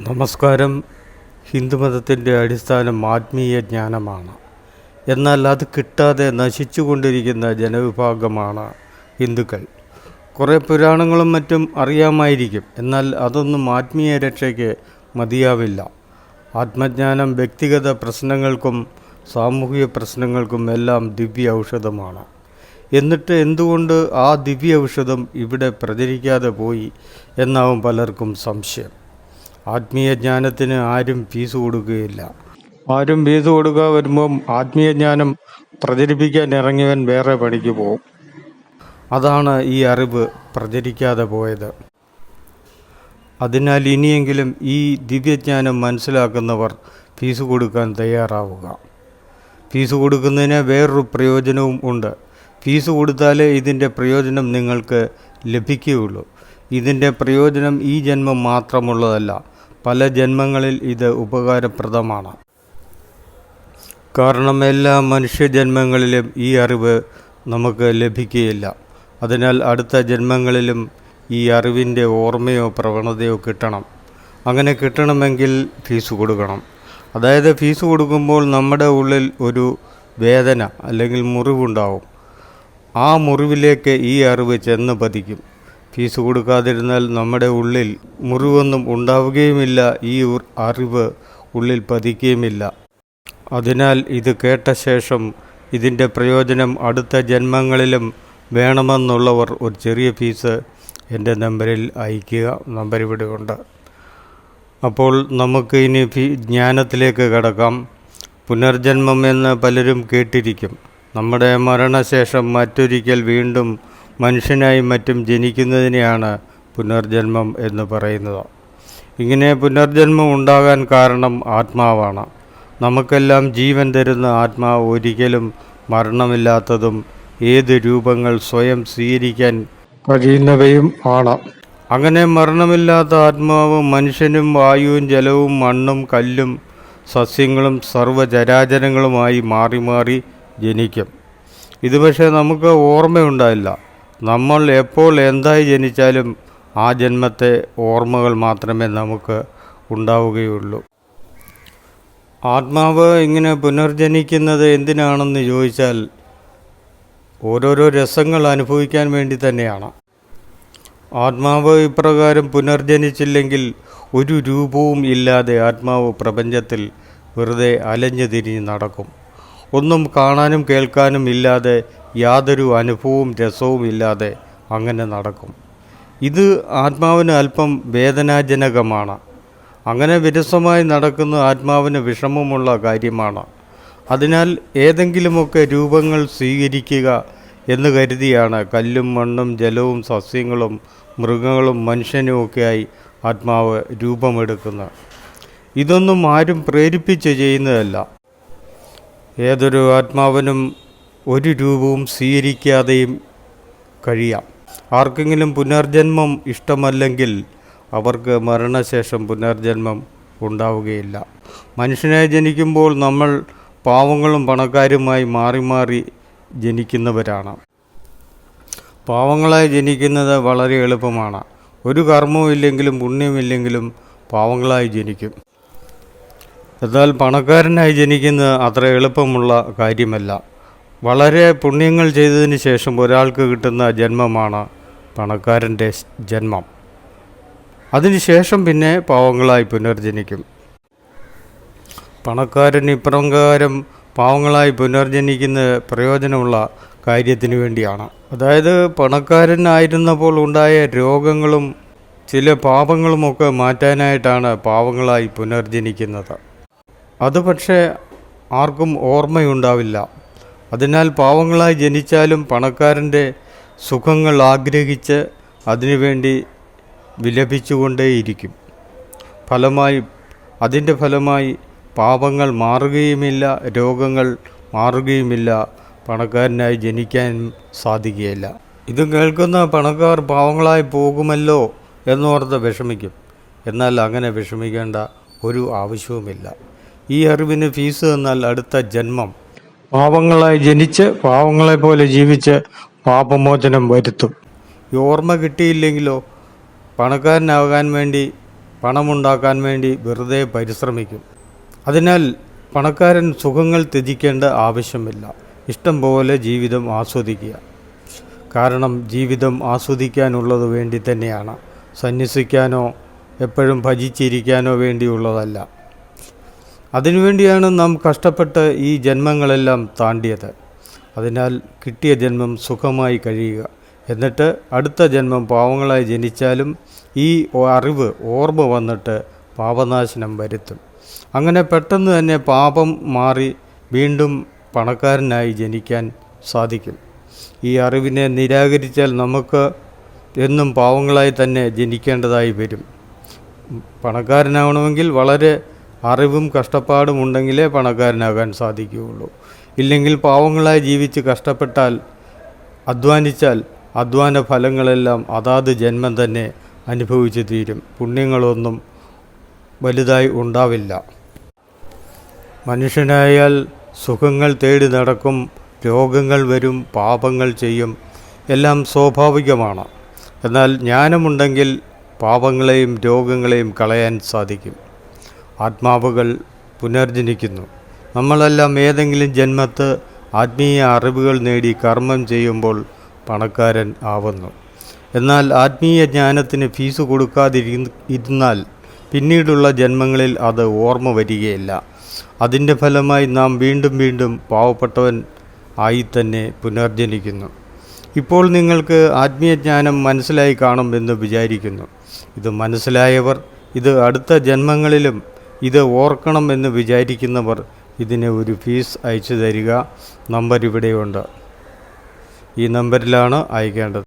നമസ്കാരം. ഹിന്ദുമതത്തിന്റെ അടിസ്ഥാനം ആത്മീയ ജ്ഞാനമാണ്. എന്നാൽ അത് കിട്ടാതെ നശിച്ചുകൊണ്ടിരിക്കുന്ന ജനവിഭാഗമാണ് ഹിന്ദുക്കൾ. കുറേ പുരാണങ്ങളും മറ്റും അറിയാമായിരിക്കും. എന്നാൽ അതൊന്നും ആത്മീയ രക്ഷയ്ക്ക് മതിയാവില്ല. ആത്മജ്ഞാനം വ്യക്തിഗത പ്രശ്നങ്ങൾക്കും സാമൂഹിക പ്രശ്നങ്ങൾക്കും എല്ലാം ദിവ്യ ഔഷധമാണ് എന്നിട്ട് എന്തുകൊണ്ട് ആ ദിവ്യ ഔഷധം ഇവിടെ പ്രചരിക്കാതെ പോയി എന്നാവും പലർക്കും സംശയം. ആത്മീയ ജ്ഞാനത്തിന് ആരും ഫീസ് കൊടുക്കുകയില്ല. ആരും ഫീസ് കൊടുക്കുക വരുമ്പം ആത്മീയ ജ്ഞാനം പ്രചരിപ്പിക്കാൻ ഇറങ്ങിയവൻ വേറെ പണിക്ക് പോകും. അതാണ് ഈ അറിവ് പ്രചരിക്കാതെ പോയത്. അതിനാൽ ഇനിയെങ്കിലും ഈ ദിവ്യജ്ഞാനം മനസ്സിലാക്കുന്നവർ ഫീസ് കൊടുക്കാൻ തയ്യാറാവുക. ഫീസ് കൊടുക്കുന്നതിന് വേറൊരു പ്രയോജനവും ഉണ്ട്. ഫീസ് കൊടുത്താലേ ഇതിന്റെ പ്രയോജനം നിങ്ങൾക്ക് ലഭിക്കുകയുള്ളൂ. ഇതിന്റെ പ്രയോജനം ഈ ജന്മം മാത്രമുള്ളതല്ല പല ജന്മങ്ങളിൽ ഇത് ഉപകാരപ്രദമാണ്. കാരണം എല്ലാ മനുഷ്യജന്മങ്ങളിലും ഈ അറിവ് നമുക്ക് ലഭിക്കുകയില്ല. അതിനാൽ അടുത്ത ജന്മങ്ങളിലും ഈ അറിവിന്റെ ഓർമ്മയോ പ്രവണതയോ കിട്ടണം. അങ്ങനെ കിട്ടണമെങ്കിൽ ഫീസ് കൊടുക്കണം. അതായത് ഫീസ് കൊടുക്കുമ്പോൾ നമ്മുടെ ഉള്ളിൽ ഒരു വേദന അല്ലെങ്കിൽ മുറിവുണ്ടാവും. ആ മുറിവിലേക്ക് ഈ അറിവ് ചെന്ന് പതിക്കും. ഫീസ് കൊടുക്കാതിരുന്നാൽ നമ്മുടെ ഉള്ളിൽ മുറിവൊന്നും ഉണ്ടാവുകയുമില്ല ഈ അറിവ് ഉള്ളിൽ പതിക്കുകയുമില്ല. അതിനാൽ ഇത് കേട്ട ശേഷം ഇതിന്റെ പ്രയോജനം അടുത്ത ജന്മങ്ങളിലും വേണമെന്നുള്ളവർ ഒരു ചെറിയ ഫീസ് എന്റെ നമ്പറിൽ അയയ്ക്കുക നമ്പർ ഇവിടെ ഉണ്ട് അപ്പോൾ നമുക്ക് ഇനി ജ്ഞാനത്തിലേക്ക് കടക്കാം. പുനർജന്മം എന്ന് പലരും കേട്ടിരിക്കും. നമ്മുടെ മരണശേഷം മറ്റൊരിക്കൽ വീണ്ടും മനുഷ്യനായി മറ്റും ജനിക്കുന്നതിനെയാണ് പുനർജന്മം എന്ന് പറയുന്നത്. ഇങ്ങനെ പുനർജന്മം ഉണ്ടാകാൻ കാരണം ആത്മാവാണ്. നമുക്കെല്ലാം ജീവൻ തരുന്ന ആത്മാവ് ഒരിക്കലും മരണമില്ലാത്തതും ഏത് രൂപങ്ങൾ സ്വയം സ്വീകരിക്കാൻ കഴിയുന്നവയും ആണ്. അങ്ങനെ മരണമില്ലാത്ത ആത്മാവ് മനുഷ്യനും വായുവും ജലവും മണ്ണും കല്ലും സസ്യങ്ങളും സർവചരാചരങ്ങളുമായി മാറി മാറി ജനിക്കും. ഇത് പക്ഷേ നമുക്ക് ഓർമ്മയുണ്ടായില്ല. നമ്മൾ എപ്പോൾ എന്തായി ജനിച്ചാലും ആ ജന്മത്തെ ഓർമ്മകൾ മാത്രമേ നമുക്ക് ഉണ്ടാവുകയുള്ളൂ. ആത്മാവ് ഇങ്ങനെ പുനർജനിക്കുന്നത് എന്തിനാണെന്ന് ചോദിച്ചാൽ ഓരോരോ രസങ്ങൾ അനുഭവിക്കാൻ വേണ്ടി തന്നെയാണ്. ആത്മാവ് ഇപ്രകാരം പുനർജനിച്ചില്ലെങ്കിൽ ഒരു രൂപവും ഇല്ലാതെ ആത്മാവ് പ്രപഞ്ചത്തിൽ വെറുതെ അലഞ്ഞു തിരിഞ്ഞ് നടക്കും. ഒന്നും കാണാനും കേൾക്കാനും ഇല്ലാതെ യാതൊരു അനുഭവവും രസവും ഇല്ലാതെ അങ്ങനെ നടക്കും. ഇത് ആത്മാവിന് അല്പം വേദനാജനകമാണ്. അങ്ങനെ വിരസമായി നടക്കുന്ന ആത്മാവിന് വിഷമമുള്ള കാര്യമാണ്. അതിനാൽ ഏതെങ്കിലുമൊക്കെ രൂപങ്ങൾ സ്വീകരിക്കുക എന്ന് കരുതിയാണ് കല്ലും മണ്ണും ജലവും സസ്യങ്ങളും മൃഗങ്ങളും മനുഷ്യനുമൊക്കെയായി ആത്മാവ് രൂപമെടുക്കുന്നത്. ഇതൊന്നും ആരും പ്രേരിപ്പിച്ച് ചെയ്യുന്നതല്ല. ഏതൊരു ആത്മാവിനും ഒരു രൂപവും സ്വീകരിക്കാതെയും കഴിയാം. ആർക്കെങ്കിലും പുനർജന്മം ഇഷ്ടമല്ലെങ്കിൽ അവർക്ക് മരണശേഷം പുനർജന്മം ഉണ്ടാവുകയില്ല. മനുഷ്യനെ ജനിക്കുമ്പോൾ നമ്മൾ പാവങ്ങളും പണക്കാരുമായി മാറി മാറി ജനിക്കുന്നവരാണ്. പാവങ്ങളായി ജനിക്കുന്നത് വളരെ എളുപ്പമാണ്. ഒരു കർമ്മവും ഇല്ലെങ്കിലും പുണ്യമില്ലെങ്കിലും പാവങ്ങളായി ജനിക്കും. എന്നാൽ പണക്കാരനായി ജനിക്കുന്നത് അത്ര എളുപ്പമുള്ള കാര്യമല്ല. വളരെ പുണ്യങ്ങൾ ചെയ്തതിന് ശേഷം ഒരാൾക്ക് കിട്ടുന്ന ജന്മമാണ് പണക്കാരന്റെ ജന്മം. അതിനുശേഷം പിന്നെ പാവങ്ങളായി പുനർജനിക്കും. പണക്കാരൻ ഇപ്രകാരം പാവങ്ങളായി പുനർജനിക്കുന്ന പ്രയോജനമുള്ള കാര്യത്തിന് വേണ്ടിയാണ്. അതായത് പണക്കാരനായിരുന്നപ്പോൾ ഉണ്ടായ രോഗങ്ങളും ചില പാപങ്ങളുമൊക്കെ മാറ്റാനായിട്ടാണ് പാവങ്ങളായി പുനർജനിക്കുന്നത്. അത് പക്ഷേ ആർക്കും ഓർമ്മയുണ്ടാവില്ല. അതിനാൽ പാവങ്ങളായി ജനിച്ചാലും പണക്കാരന്റെ സുഖങ്ങൾ ആഗ്രഹിച്ച് അതിനുവേണ്ടി വിലപിച്ചുകൊണ്ടേയിരിക്കും. ഫലമായി അതിന്റെ ഫലമായി പാപങ്ങൾ മാറുകയുമില്ല രോഗങ്ങൾ മാറുകയുമില്ല പണക്കാരനായി ജനിക്കാൻ സാധിക്കുകയില്ല. ഇത് കേൾക്കുന്ന പണക്കാർ പാവങ്ങളായി പോകുമല്ലോ എന്നോർത്ത് വിഷമിക്കും. എന്നാൽ അങ്ങനെ വിഷമിക്കേണ്ട ഒരു ആവശ്യവുമില്ല. ഈ അറിവിന് ഫീസ് എന്നാൽ അടുത്ത ജന്മം. പാവങ്ങളായി ജനിച്ച് പാവങ്ങളെ പോലെ ജീവിച്ച് പാപമോചനം വരുത്തും. ഈ ഓർമ്മ കിട്ടിയില്ലെങ്കിലോ പണക്കാരനാകാൻ വേണ്ടി പണമുണ്ടാക്കാൻ വേണ്ടി വെറുതെ പരിശ്രമിക്കും. അതിനാൽ പണക്കാരൻ സുഖങ്ങൾ ത്യജിക്കേണ്ട ആവശ്യമില്ല. ഇഷ്ടം പോലെ ജീവിതം ആസ്വദിക്കുക. കാരണം ജീവിതം ആസ്വദിക്കാനുള്ളത് വേണ്ടി തന്നെയാണ്. സന്യസിക്കാനോ എപ്പോഴും ഭജിച്ചിരിക്കാനോ വേണ്ടിയുള്ളതല്ല. അതിനുവേണ്ടിയാണ് നാം കഷ്ടപ്പെട്ട് ഈ ജന്മങ്ങളെല്ലാം താണ്ടിയത്. അതിനാൽ കിട്ടിയ ജന്മം സുഖമായി കഴിയുക. എന്നിട്ട് അടുത്ത ജന്മം പാവങ്ങളായി ജനിച്ചാലും ഈ അറിവ് ഓർമ്മ വന്നിട്ട് പാപനാശനം വരുത്തും. അങ്ങനെ പെട്ടെന്ന് തന്നെ പാപം മാറി വീണ്ടും പണക്കാരനായി ജനിക്കാൻ സാധിക്കും. ഈ അറിവിനെ നിരാകരിച്ചാൽ നമുക്ക് എന്നും പാവങ്ങളായി തന്നെ ജനിക്കേണ്ടതായി വരും. പണക്കാരനാവണമെങ്കിൽ വളരെ അറിവും കഷ്ടപ്പാടും ഉണ്ടെങ്കിലേ പണക്കാരനാകാൻ സാധിക്കുകയുള്ളൂ. ഇല്ലെങ്കിൽ പാവങ്ങളായി ജീവിച്ച് കഷ്ടപ്പെട്ടാൽ അധ്വാനിച്ചാൽ അധ്വാന ഫലങ്ങളെല്ലാം അതാത് ജന്മം തന്നെ അനുഭവിച്ചു തീരും. പുണ്യങ്ങളൊന്നും വലുതായി ഉണ്ടാവില്ല. മനുഷ്യനായാൽ സുഖങ്ങൾ തേടി നടക്കും രോഗങ്ങൾ വരും പാപങ്ങൾ ചെയ്യും. എല്ലാം സ്വാഭാവികമാണ്. എന്നാൽ ജ്ഞാനമുണ്ടെങ്കിൽ പാപങ്ങളെയും രോഗങ്ങളെയും കളയാൻ സാധിക്കും. ആത്മാവുകൾ പുനർജനിക്കുന്നു. നമ്മളെല്ലാം ഏതെങ്കിലും ജന്മത്ത് ആത്മീയ അറിവുകൾ നേടി കർമ്മം ചെയ്യുമ്പോൾ പണക്കാരൻ ആവുന്നു. എന്നാൽ ആത്മീയ ജ്ഞാനത്തിന് ഫീസ് കൊടുക്കാതിരുന്നാൽ പിന്നീടുള്ള ജന്മങ്ങളിൽ അത് ഓർമ്മ വരികയില്ല. അതിന്റെ ഫലമായി നാം വീണ്ടും വീണ്ടും പാവപ്പെട്ടവൻ ആയി തന്നെ പുനർജനിക്കുന്നു. ഇപ്പോൾ നിങ്ങൾക്ക് ആത്മീയജ്ഞാനം മനസ്സിലായി കാണുമെന്ന് വിചാരിക്കുന്നു. ഇത് മനസ്സിലായവർ ഇത് അടുത്ത ജന്മങ്ങളിലും ഇത് ഓർക്കണം എന്ന് വിചാരിക്കുന്നവർ ഇതിന് ഒരു ഫീസ് അയച്ചു തരിക. നമ്പർ ഇവിടെയുണ്ട്. ഈ നമ്പറിലാണ് അയക്കേണ്ടത്.